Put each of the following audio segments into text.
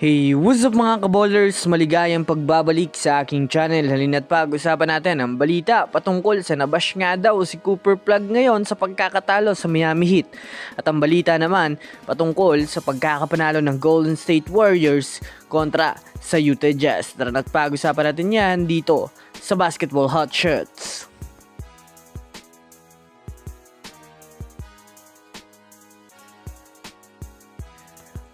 Hey, what's up mga kaballers? Maligayang pagbabalik sa aking channel. Halina't pag-usapan natin ang balita patungkol sa nabash nga daw si Cooper Plug ngayon sa pagkakatalo sa Miami Heat. At ang balita naman patungkol sa pagkakapanalo ng Golden State Warriors kontra sa Utah Jazz. Tara na't pag-usapan natin yan dito sa Basketball Hot Shots.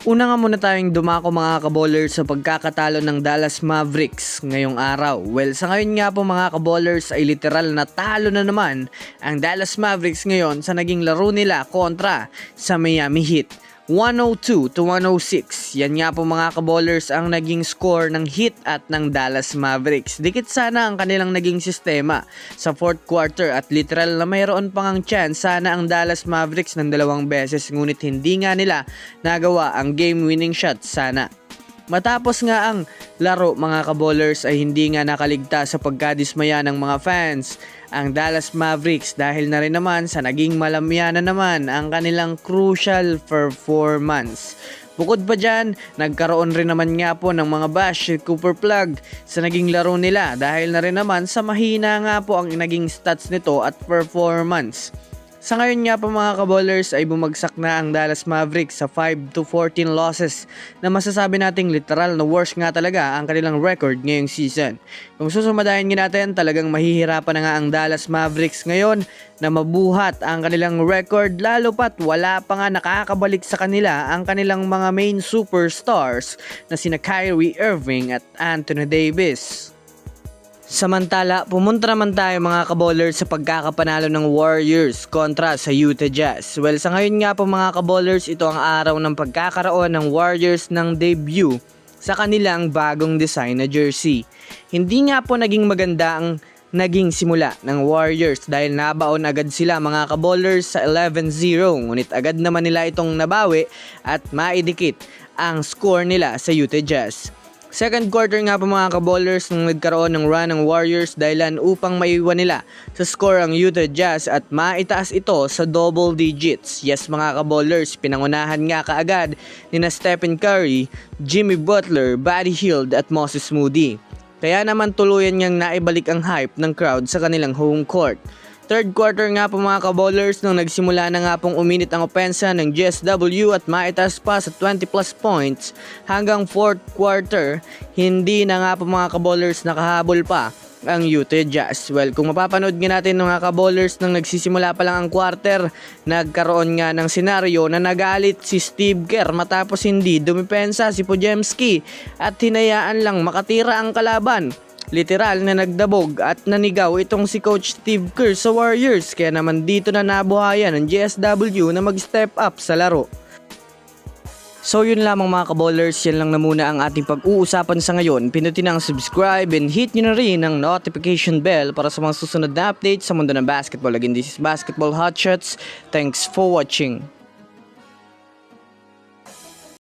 Una nga muna tayong dumako mga kaballers sa pagkakatalo ng Dallas Mavericks ngayong araw. Well, sa ngayon nga po mga kaballers ay literal na talo na naman ang Dallas Mavericks ngayon sa naging laro nila kontra sa Miami Heat. 102 to 106. Yan nga po mga kaballers ang naging score ng Heat at ng Dallas Mavericks. Dikit sana ang kanilang naging sistema sa fourth quarter at literal na mayroon pang ang chance sana ang Dallas Mavericks ng dalawang beses ngunit hindi nga nila nagawa ang game winning shot sana. Matapos nga ang laro mga kaballers ay hindi nga nakaligtas sa pagkadismaya ng mga fans ang Dallas Mavericks dahil na rin naman sa naging malamya na naman ang kanilang crucial performance. Bukod pa dyan, nagkaroon rin naman nga po ng mga bash Cooper Plug sa naging laro nila dahil na rin naman sa mahina nga po ang naging stats nito at performance. Sa ngayon nga pa mga kaballers ay bumagsak na ang Dallas Mavericks sa 5 to 14 losses na masasabi nating literal na worst nga talaga ang kanilang record ngayong season. Kung susumadahin nga natin talagang mahihirapan na nga ang Dallas Mavericks ngayon na mabuhat ang kanilang record lalo pat wala pa nga nakakabalik sa kanila ang kanilang mga main superstars na sina Kyrie Irving at Anthony Davis. Samantala, pumunta naman tayo mga kaballers sa pagkakapanalo ng Warriors kontra sa Utah Jazz. Well, sa ngayon nga po mga kaballers, ito ang araw ng pagkakaroon ng Warriors ng debut sa kanilang bagong design na jersey. Hindi nga po naging maganda ang naging simula ng Warriors dahil nabaon agad sila mga kaballers sa 11-0 ngunit agad naman nila itong nabawi at maidikit ang score nila sa Utah Jazz. Second quarter nga po mga kaballers nung nagkaroon ng run ng Warriors dahilan upang maiwan nila sa score ang Utah Jazz at maitaas ito sa double digits. Yes mga kaballers, pinangunahan nga kaagad ni na Stephen Curry, Jimmy Butler, Buddy Hield at Moses Moody. Kaya naman tuluyan niyang naibalik ang hype ng crowd sa kanilang home court. Third quarter nga po mga kaballers nung nagsimula na nga pong uminit ang opensa ng GSW at maitas pa sa 20 plus points hanggang fourth quarter, hindi na nga po mga kaballers nakahabol pa ang Utah Jazz. Well, kung mapapanood nga natin mga kaballers nang nagsisimula pa lang ang quarter, nagkaroon nga ng senaryo na nagalit si Steve Kerr matapos hindi dumipensa si Pojemski at hinayaan lang makatira ang kalaban. Literal na nagdabog at nanigaw itong si Coach Steve Kerr sa Warriors kaya naman dito na nabuhayan ng GSW na mag-step up sa laro. So yun lamang mga kaballers, yan lang na muna ang ating pag-uusapan sa ngayon. Pinutin ang subscribe and hit nyo na rin ang notification bell para sa mga susunod na updates sa mundo ng basketball. Again, this is Basketball Hotshots. Thanks for watching.